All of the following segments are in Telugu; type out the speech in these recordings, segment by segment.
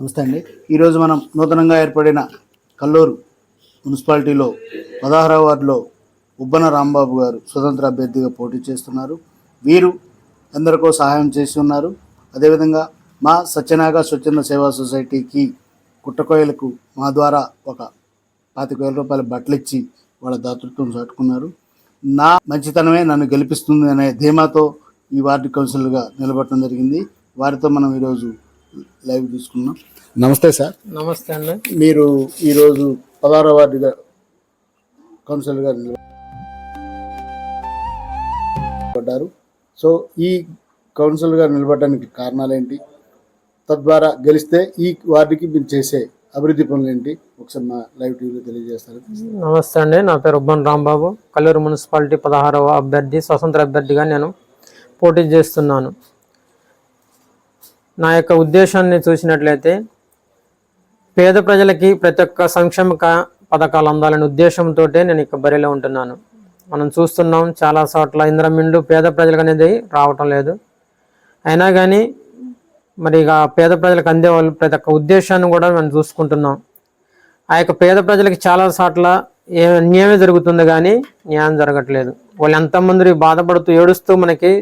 నమస్తే అండి. ఈరోజు మనం నూతనంగా ఏర్పడిన కల్లూరు మున్సిపాలిటీలో పదహారవ వార్డులో ఉబ్బన రాంబాబు గారు స్వతంత్ర అభ్యర్థిగా పోటీ చేస్తున్నారు. వీరు ఎందరికో సహాయం చేసి ఉన్నారు. అదేవిధంగా మా సత్యనాగ స్వచ్ఛంద సేవా సొసైటీకి కుట్టకోయలకు మా ద్వారా ఒక పాతిక వేల రూపాయల బట్టలు ఇచ్చి వాళ్ళ దాతృత్వం చాటుకున్నారు. నా మంచితనమే నన్ను గెలిపిస్తుంది అనే ధీమాతో ఈ వార్డు కౌన్సిలర్గా నిలబడటం జరిగింది. వారితో మనం ఈరోజు లైవ్ తీసుకున్నాం నమస్తే సార్. నమస్తే అండి. మీరు ఈరోజు పదహారవ వార్డుగా కౌన్సిలర్గా నిలబడ్డారు. సో ఈ కౌన్సిలర్గా నిలబడడానికి కారణాలు ఏంటి తద్వారా గెలిస్తే ఈ వార్డుకి మీరు చేసే అభివృద్ధి పనులు ఏంటి? ఒకసారి మా లైవ్ టీవీలో తెలియజేస్తారు. నమస్తే అండి. నా పేరు ఉబ్బన్ రాంబాబు. కల్లూరు మున్సిపాలిటీ పదహారవ అభ్యర్థి స్వతంత్ర అభ్యర్థిగా నేను పోటీ చేస్తున్నాను. నా యొక్క ఉద్దేశాన్ని చూసినట్లయితే పేద ప్రజలకి ప్రతి ఒక్క సంక్షేమ పథకాలు అందాలనే ఉద్దేశంతో నేను ఇక బరిలో ఉంటున్నాను. మనం చూస్తున్నాం చాలా చోట్ల ఇంద్రమిండు పేద ప్రజలకు అనేది రావటం లేదు. అయినా కానీ మరి ఇక పేద ప్రజలకు అందే వాళ్ళు ప్రతి ఒక్క ఉద్దేశాన్ని కూడా మనం చూసుకుంటున్నాం. ఆ యొక్క పేద ప్రజలకి చాలా చోట్ల ఏ అన్యాయమే జరుగుతుంది కానీ న్యాయం జరగట్లేదు. వాళ్ళు ఎంతమంది బాధపడుతూ ఏడుస్తూ మనకి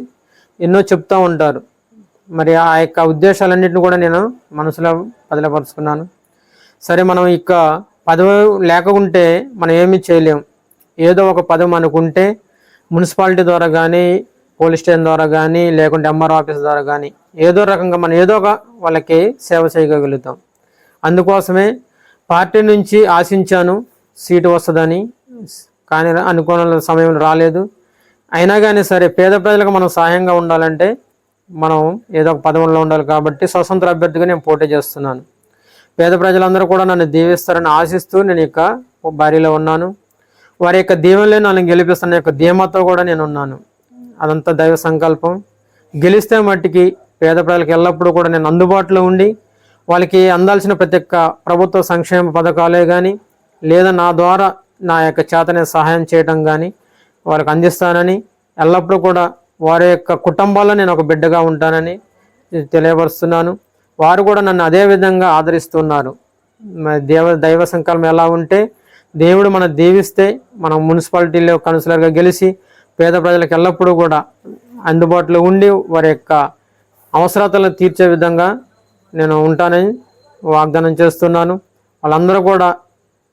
ఎన్నో చెప్తూ ఉంటారు. మరి ఆ యొక్క ఉద్దేశాలన్నింటిని కూడా నేను మనసులో బదిలపరుచుకున్నాను సరే మనం ఇక పదవి లేకుంటే మనం ఏమీ చేయలేం. ఏదో ఒక పదవి మనకు ఉంటే మున్సిపాలిటీ ద్వారా కానీ పోలీస్ స్టేషన్ ద్వారా కానీ లేకుంటే ఎంఆర్ ఆఫీస్ ద్వారా కానీ ఏదో రకంగా మనం ఏదో ఒక వాళ్ళకి సేవ చేయగలుగుతాం. అందుకోసమే పార్టీ నుంచి ఆశించాను సీటు వస్తుందని. కానీ అనుకోని సమయం రాలేదు. అయినా కానీ సరే పేద ప్రజలకు మనం సహాయంగా ఉండాలంటే మనం ఏదో ఒక పదవుల్లో ఉండాలి కాబట్టి స్వతంత్ర అభ్యర్థిగా నేను పోటీ చేస్తున్నాను. పేద ప్రజలందరూ కూడా నన్ను దీవిస్తారని ఆశిస్తూ నేను ఇక భారీలో ఉన్నాను. వారి యొక్క దీవెనలే నన్ను గెలిపిస్తున్న యొక్క ధీమాతో కూడా నేను ఉన్నాను. అదంతా దైవ సంకల్పం. గెలిస్తే మట్టికి పేద ప్రజలకు ఎల్లప్పుడూ కూడా నేను అందుబాటులో ఉండి వాళ్ళకి అందాల్సిన ప్రతి ఒక్క ప్రభుత్వ సంక్షేమ పథకాలే కానీ లేదా నా ద్వారా నా యొక్క చేతనే సహాయం చేయటం కానీ వాళ్ళకి అందిస్తానని ఎల్లప్పుడూ కూడా వారి యొక్క కుటుంబాల్లో నేను ఒక బిడ్డగా ఉంటానని తెలియపరుస్తున్నాను. వారు కూడా నన్ను అదే విధంగా ఆదరిస్తున్నారు. దేవ దైవ సంకల్పం ఎలా ఉంటే దేవుడు మనం దీవిస్తే మనం మున్సిపాలిటీలో కౌన్సిలర్గా గెలిచి పేద ప్రజలకు ఎల్లప్పుడూ కూడా అందుబాటులో ఉండి వారి యొక్క అవసరతలను తీర్చే విధంగా నేను ఉంటానని వాగ్దానం చేస్తున్నాను. వాళ్ళందరూ కూడా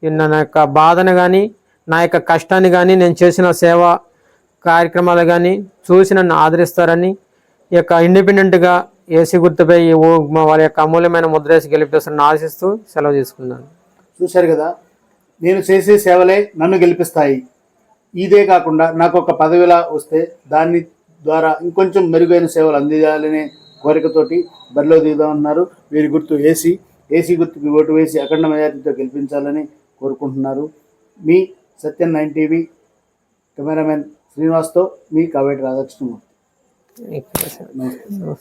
నా యొక్క బాధను కానీ నా యొక్క కష్టాన్ని కానీ నేను చేసిన సేవ కార్యక్రమాలు కానీ చూసి నన్ను ఆదరిస్తారని ఈ యొక్క ఇండిపెండెంట్గా ఏసీ గుర్తుపై వాళ్ళ మా వారి యొక్క అమూల్యమైన ముద్రేసి గెలిపిస్తారని ఆశిస్తూ సెలవు తీసుకున్నాను. చూశారు కదా? నేను చేసే సేవలే నన్ను గెలిపిస్తాయి. ఇదే కాకుండా నాకు ఒక పదవిలా వస్తే దాన్ని ద్వారా ఇంకొంచెం మెరుగైన సేవలు అందించాలనే కోరికతోటి బరిలో దిగుదామన్నారు. వీరి గుర్తు ఏసీ. ఏసీ గుర్తుకి ఓటు వేసి అఖండ మెజార్టీతో గెలిపించాలని కోరుకుంటున్నారు. మీ సత్యం నైన్ టీవీ కెమెరామెన్ శ్రీనివాస్తో మీ కావేటి రాధాకృష్ణమూర్తి నమస్తే.